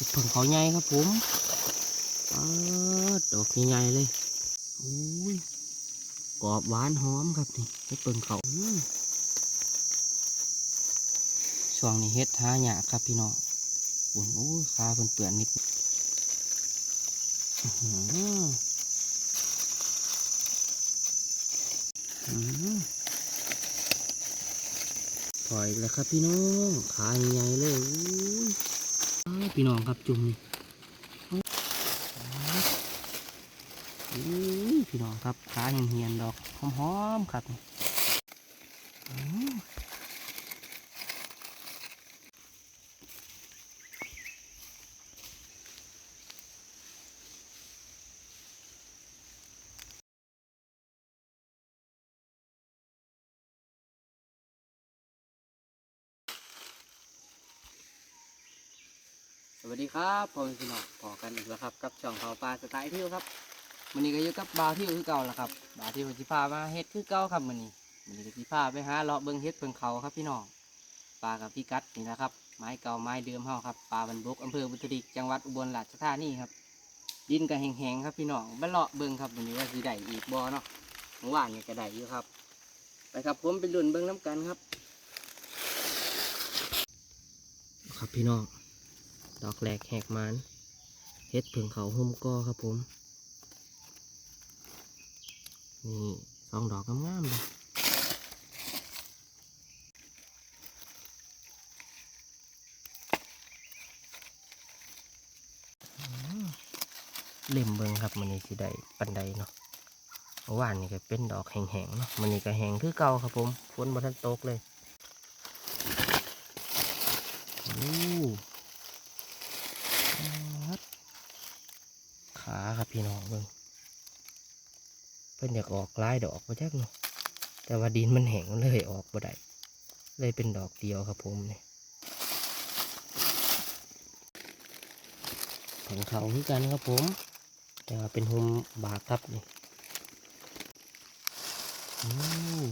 เห็ดผงเขาใหญ่ครับผมออดอกใหญ่ๆเลยอุ้ยกรอบหวานหอมครับนี่เห็ดผงเขาช่วงนี้เห็ดหาหยาครับพี่น้องอุ่นโอ้ยขาเปื่อนๆนิดอื้อหืออืมถอยแล้วครับพี่น้องขาใหญ่เลยอุ้ย พี่น้องครับจุ่มนี่พี่น้องครับขาเหียนๆดอกหอมๆครับ ครับพอพี่น้องพอกันอีกแล้วครับ กับช่องเขาปลาสไตล์เที่ยวครับวันนี้ก็อยู่กับบาวเที่ยวคือเก่าแล้วครับบาวเที่ยวสิพามาเฮ็ดคือเก่าครับวันนี้วันนี้ก็สิพาไปหาเลาะเบิ่งเฮ็ดเบิ่งเขาครับพี่น้องปลากับพี่กัดนี่นะครับไม้เก่าไม้เดิมเฮาครับปลาบันบกอำเภอบุตริกจังหวัดอุบลราชธานีครับดินก็แห้งๆครับพี่น้องบ้าเลาะเบิ่งครับวันนี้ว่าสิได้อีกบ่เนาะเมื่อวานนี่ก็ได้อยู่ครับ ไปครับผมไปลุ้นเบิ่งน้ำกันครับ ครับพี่น้อง ดอกแหลกแหกมันเฮ็ดผึ่งเขาหุ่มกอครับผม นี่สองดอกงามๆเลยเล่มเบิงครับมันนี่สิได้ปันใดเนาะเมื่อวานนี่ก็เป็นดอกแห้งๆเนาะมันนี่ก็แห้งคือเก่าครับผมฝนบนทันตกเลยโอ้ ครับขาครับ พี่น้องเบิ่งเพิ่นอยากออกลายดอกมาจักเนาะแต่ว่าดินมันแห้งเลยออกบ่ได้เลยเป็นดอกเดียวครับผมเนี่ยของเขาคือกันครับผม แต่ว่าเป็นหุมบากครับนี่อืม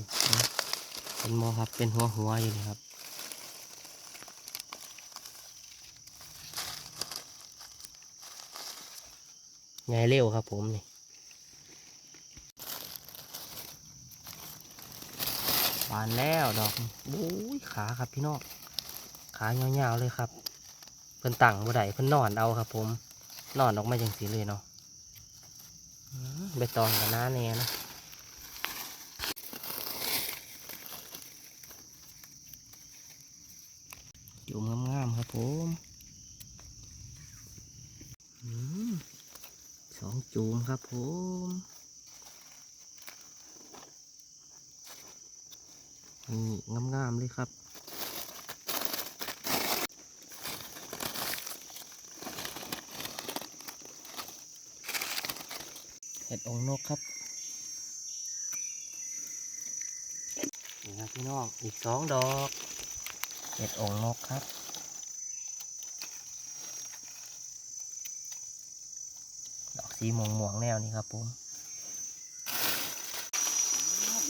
เป็นมอครับเป็นหัวหัวอยู่นี่ครับ ไงเร็วครับผมนี่บานแล้วดอกโอ้ยขาครับพี่น้องขายาวๆเลยครับ เพิ่นตั้งบ่ได้เพิ่นนอนเอาครับผมนอนออกมาจังสีเลยเนาะใบตองกับน้าแน่นะจุ่มงามๆครับผมอืม สอง จูมครับผมนี่งามๆเลยครับเห็ดองค์นกครับนี่ครับพี่น้องอีกสองดอกเห็ดองค์นกครับ ดอก สีม่วงม่วงแนวนี้ครับผม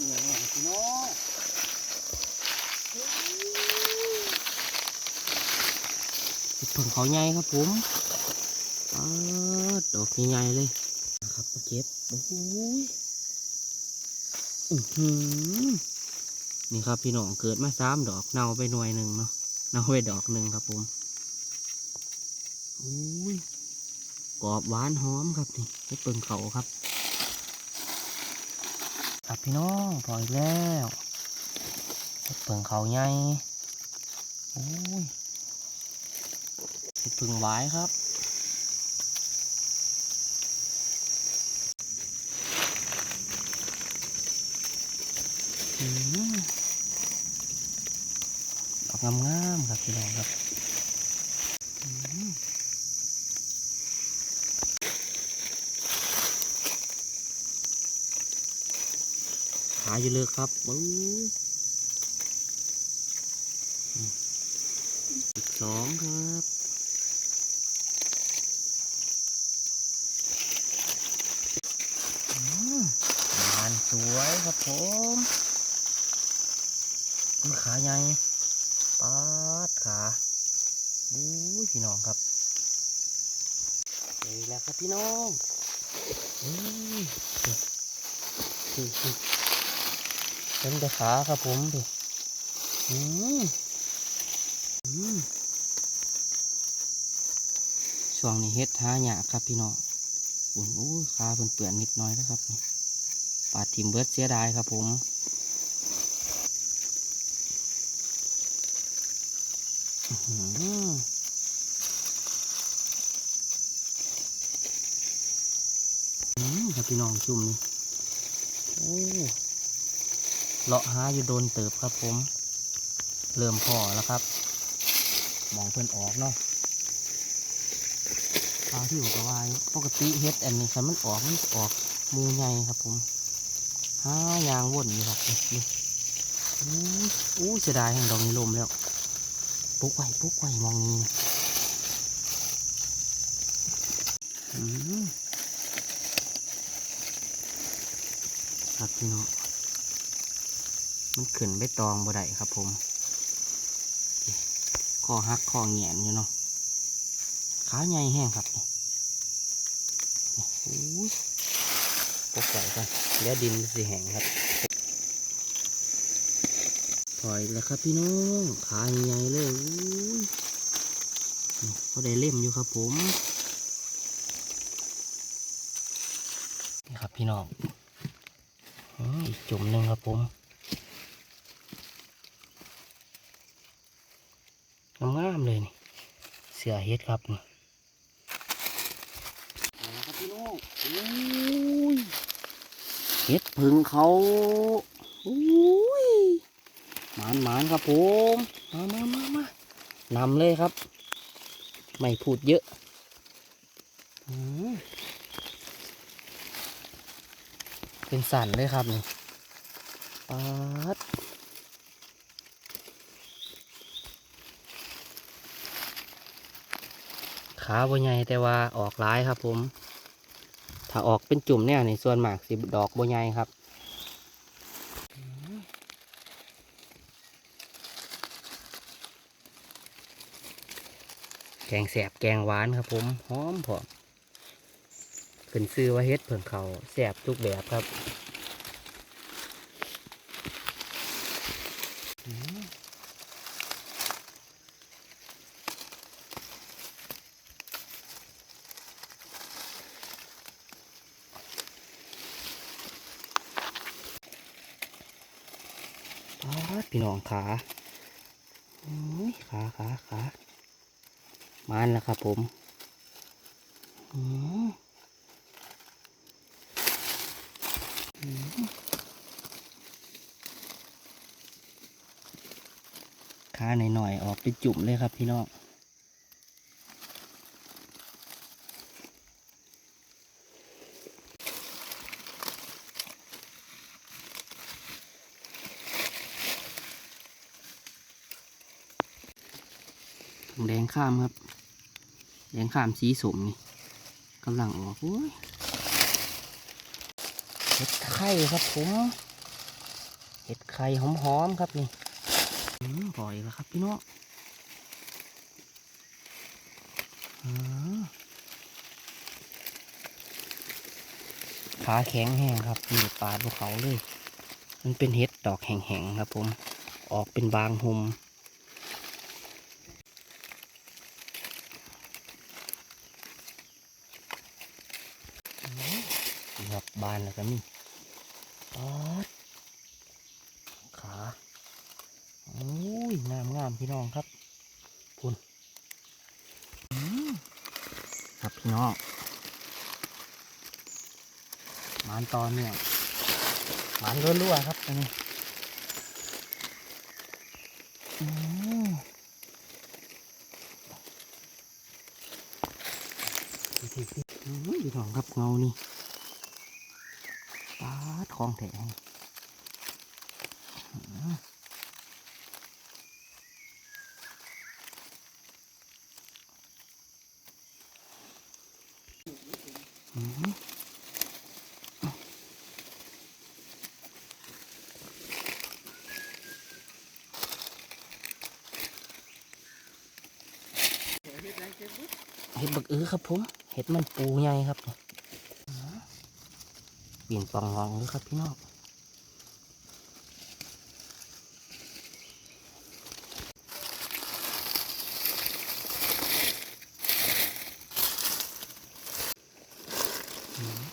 เหนียวหน่อยพี่น้องเห็ดผงเขาใหญ่ครับผมอดอกใหญ่เลยนะครับเก็บโอ้โหยนี่ครับพี่น้องเกิดมาสามดอกเน่าไปหน่วยหนึ่งเนาะเน่าไปดอกหนึ่งครับผมโอ้ย กรอบหวานหอมครับนี่ให้เปิงเขาครับ ครับพี่น้องพออีกแล้วให้เปิงเขาใหญ่โอ้ยให้เปิงหวายครับอืมดอกงามๆครับพี่น้องครับ หาอยู่เลยครับบู๊อืมอีกสองครับอืมบานสวยครับผมมันขาใหญ่ปาดขาบู๊ยพี่น้องครับนี่แหละครับพี่น้องอืม เป็นแต่ขาครับผมดิอืมอืมช่วงนี้เฮ็ดหาหยากครับพี่น้องอุ่นโอ้ขาเปื่อนๆนิดน้อยแล้วครับปาดทิมเบิร์ดเสียดายครับผมอื้อหืออืมครับพี่น้องจุ่มนี่โอ้ เลาะหาอยู่โดนเติบครับผม เริ่มพอแล้วครับ มองเพิ่นออกเนาะปลาที่อยู่กับวายปกติเฮ็ดอันนี้คันมันออกมันออกมูใหญ่ครับผมหายางว่นอยู่ครับนี่อู้เสียดายแห่งดอกนี้ลมแล้วปลุกไว้ปลุกไว้มองนี้นะอืมครับพี่น้อง มันขึ้นไปตองบ่ได้ครับผมคอหักคอแหงนอยู่เนาะขาใหญ่แห้งครับโอ้ยปกไก่กันแล้วดินสิแห้งครับถอยแล้วครับพี่น้องขาใหญ่เลยอุ้ยนี่เขาได้เล่มอยู่ครับผมนี่ครับพี่น้องอีกจุ่มหนึ่งครับผม งามเลยนี่ เสือเฮ็ดครับนี่ครับพี่น้องเฮ็ดพึ่งเขาอุ้ยหมานหมานครับผม มามามามานำเลยครับ ไม่พูดเยอะอเป็นสันเลยครับนี่ปาด ขาบ่ใหญ่แต่ว่าออกร้ายครับ ผม ถ้าออกเป็นจุ่มเนี่ยในส่วนมากสิดอกบ่ใหญ่ครับแกงแสบแกงหวานครับ ผมหอมผอมเป็นซื้อว่าเฮ็ดเผิ่งเขาแสบทุกแบบครับ ปาดพี่น้อง ขาโอ้ยขาขาขามานแล้วครับผมอืมขาหน่อยๆออกไปจุ่มเลยครับพี่น้อง ข้ามครับ แดงข้ามสีสมนี่กำลังออกโอ้ยเห็ดไข่ครับผม เห็ดไข่หอมๆครับนี่ปล่อยแล้วครับพี่น้องขาแข็งแห้งครับนี่ปาภูเขาเลย มันเป็นเห็ดดอกแห้งๆครับผม ออกเป็นบางหุม ครับบานแล้ว ก็มีปอดขาโอ้ยงามงามพี่น้องครับคุณครับพี่น้องหมานตอนเนี่ยหมานรั่วๆครับอันนี้อืมพี่พี่อืมพี่น้องครับเงานี่ ปาดคลองแถงอืมเห็ดบักเอือครับผม เห็ดมันปูใหญ่ครับ ปีนปองงองเลยครับพี่น้อง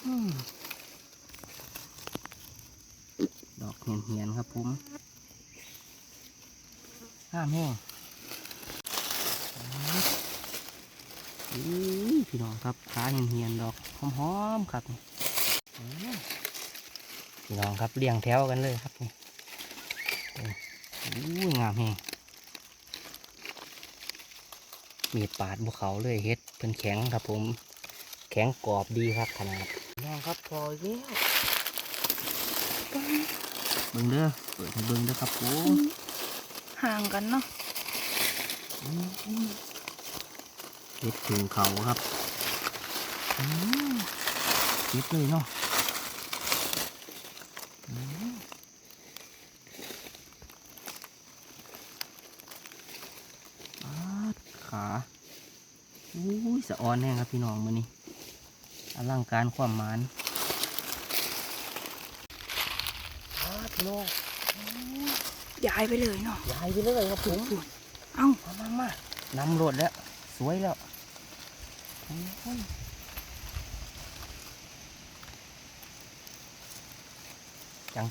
อืมดอกเหียนๆครับผมห้ามแห้งอุ้ยพี่น้องครับขาเหียนๆดอกหอมๆครับ พี่น้องครับเรียงแถวกันเลยครับนี่โอ้ยอุ้ยงามแฮงมีดปาดบุเขาเลยเฮ็ดเป็นแข็งครับผม แข็งกรอบดีครับขนาดพี่น้องครับพอแล้วเบิ่งเด้อเปิดให้เบิ่งเด้อครับผมห่างกันเนาะอืมเฮ็ดถึงเขาครับอืมเก็บเลยเนาะอืมปาดขาอุ้ย สะออนแห้งครับพี่น้องมือนี้อลังการความหมานปาดพี่น้องย้ายไปเลยเนาะย้ายไปเลยครับผมเอ้ามามามานำรถแล้ว สวยแล้วโอ้ย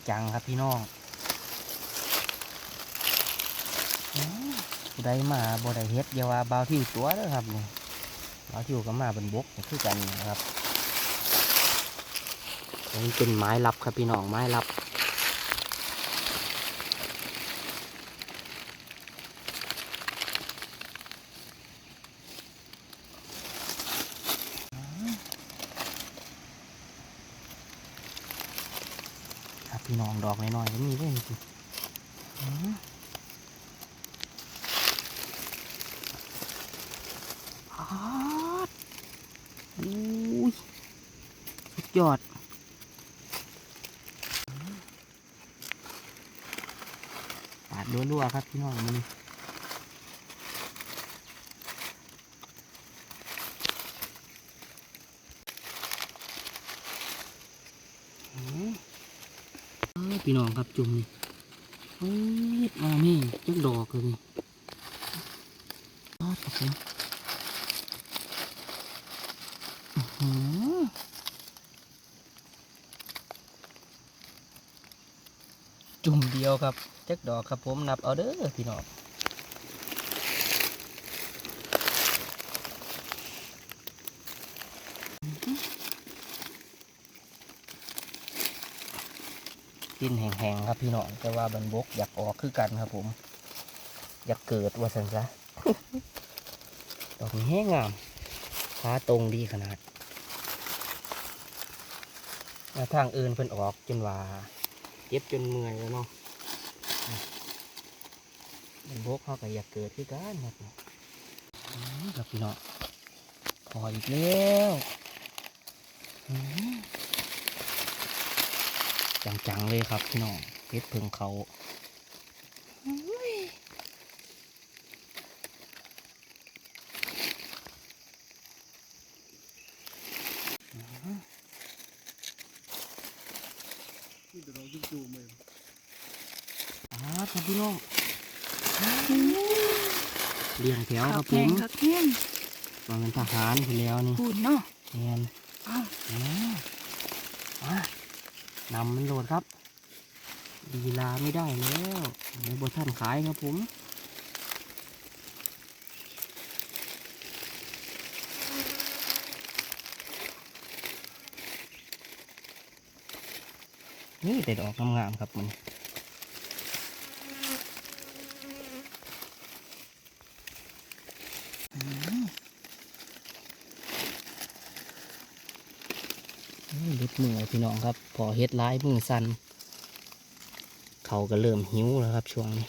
จังๆครับพี่น้องอืมผู้ใดมาบ่ได้เฮ็ดอย่าว่าบ่าวที่ตัวเด้อครับนี่ บ่าที่ก็มาบนบกคือกันนะครับอันนี้เป็นไม้ลับครับพี่น้องไม้ลับครับพี่น้องดอกน้อยๆก็มีด้วยจริงๆอืมฮาดอุ้ยสุด ยอด ปาดรัวๆครับพี่น้องมันอืมเอ้พี่น้องครับจุ่มนี่โอ้ยมาแม่จักดอกเลยนี่ยอดครับผมอื้อหือ จุ่มเดียวครับจักดอกครับผมนับเอาเด้อพี่น้องดินแห้งๆครับพี่น้องแต่ว่าบันบกอยากออกคือกันครับผม อยากเกิดว่าสันซะดอกนี้แห้งงามฟ้าตรงดีขนาดทางอื่นเพิ่นออกจนว่า เจ็บจนเมื่อยแล้วเนาะบันบกเขาก็อยากเกิดที่กันครับอืมครับพี่น้องพออีกแล้วจังๆเลยครับพี่น้องเพชรเพิงเขาอ่าครับพี่น้องเลี้ยงแถว คขัรับบผแห้งมขับแห้งมาเป็นทหารไปแล้วนี่พูดเนาะแมนเอ้าอ่าอ่านำมันโหลดครับ ดีลาไม่ได้แล้วในบทท่านขายครับผมนี่แต่ดอกงามๆครับมันอืมนี่เล็ด มือพี่น้องครับ พอเฮ็ดร้ายมือสันเขาก็เริ่มหิวแล้วครับช่วงนี้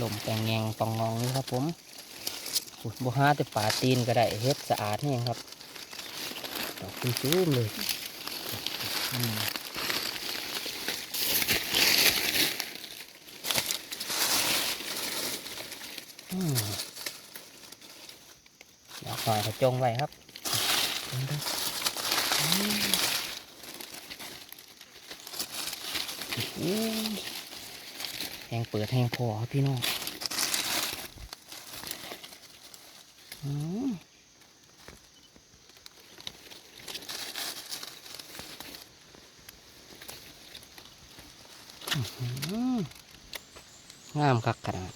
ลมแปงแงงปองงองนี่ครับผมอุ๊ยบ่าแต่ป่าตีนก็ได้เฮ็ดสะอาดแห้งครับดอกจุ้มๆเลยอืมอืมหน่อยเขาจงไว้ครับ แหงเปิดแหงพอครับพี่น้องงามคักขนาด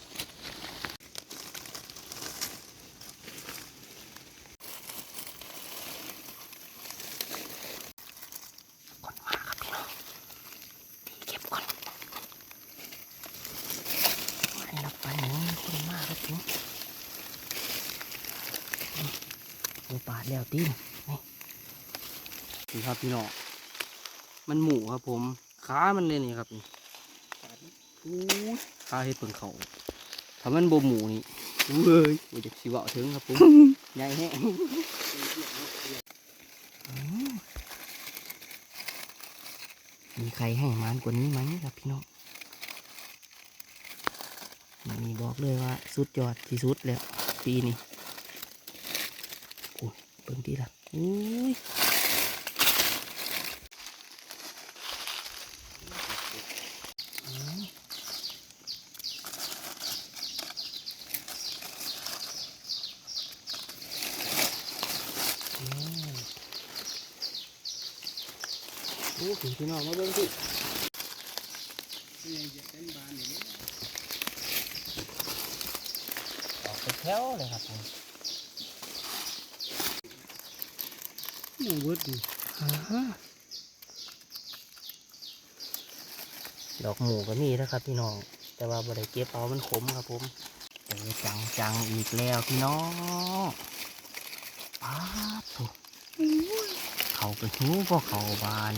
ก่อนมาครับพี่น้องนี่เก็บก่อนไม่รับไปหนึ่งคนมากครับผม นี่โอปาดแล้วตีนนี่นี่ครับพี่น้องมันหมูครับผมขามันเลยนี่ครับนี่อู้ยขาเห็ดเปิงเขาถ้ามันบ่หมูนี่เว้ยโอ้ยจะสิเว่าถึงครับผมใหญ่แห้งอืมมีใครให้มานกว่านี้ไหมครับพี่น้องมันมีบอกเลยว่าสุดยอดที่สุดแล้วปีนี้โอ้ย เบิ่งดีละอุ้ยอืมอืมโอ้พี่พี่น้องมาเบิ่งสิออกเป็นแถวเลยครับผม หมูเบิดนี่อ่าฮะดอกหมูก็มีนะครับพี่น้อง แต่ว่าบ่ได้เก็บเอามันขมครับผมเจอจังจังๆอีกแล้วพี่น้องป้าดโถูกเขาไปหูพวกเขาบาน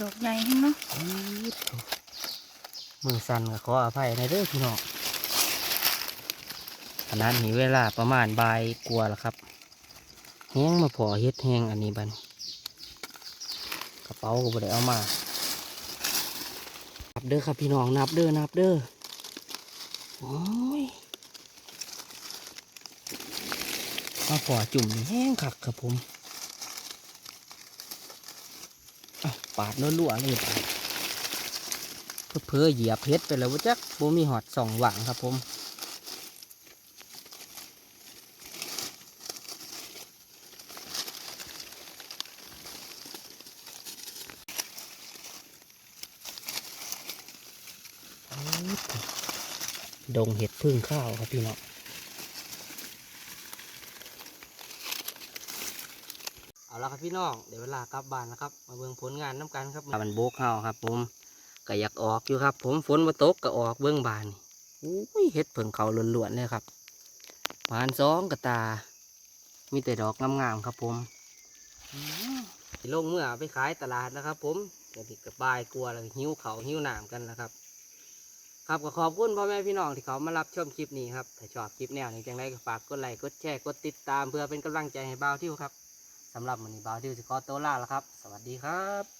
ดอกใหญ่แห้งเนาะอีดโถูกมือสั่นก็ขออภัยในเด้อพี่น้องขนาดนี้เวลาประมาณบ่ายกลัวาแล้วครับ แห้งมาพอเฮ็ดแห้งอันนี้บันกระเป๋าก็บ่ได้เอามานับเด้อครับพี่น้องนับเด้อนับเด้อโอ้ยมาพอจุ่มแห้งคักครับผมอาปาดลั่วๆเลยปเพื่อเหยียบเพชรไปแล้วว่าจักบ่มีหอดสองหวังครับผม ดงเห็ดพึ่งข้าวครับพี่น้องเอาละครับพี่น้องเดี๋ยวเวลากลับบ้านนะครับ มาเบิ่งผลงานน้ำกันครับมันโบกข้าวครับ ผมก็อยากออกอยู่ครับ ผมฝนมาตกก็ออกเบื้องบานนี่อุ้ยเห็ดเพิ่งเขาล้วนๆเลยครับบานสองกระตา มีแต่ดอกงามๆครับ ผมอืมสิลงเมื่อเอาไปขายตลาดนะครับ ผมเดี๋ยวติดกับบายกลัวแล้วหิวเขาวหิวหนามกันนะครับ ครับก็ขอบคุณพ่อแม่พี่น้องที่เขามารับชมคลิปนี้ครับถ้าชอบคลิปแนวนี้จังไรก็ฝากกดไลค์กดแชร์กดติดตามเพื่อเป็นกำลังใจให้บ่าวทิวครับสำหรับวันนี้บ่าวทิวสิขอตัวลาแล้วครับ สวัสดีครับ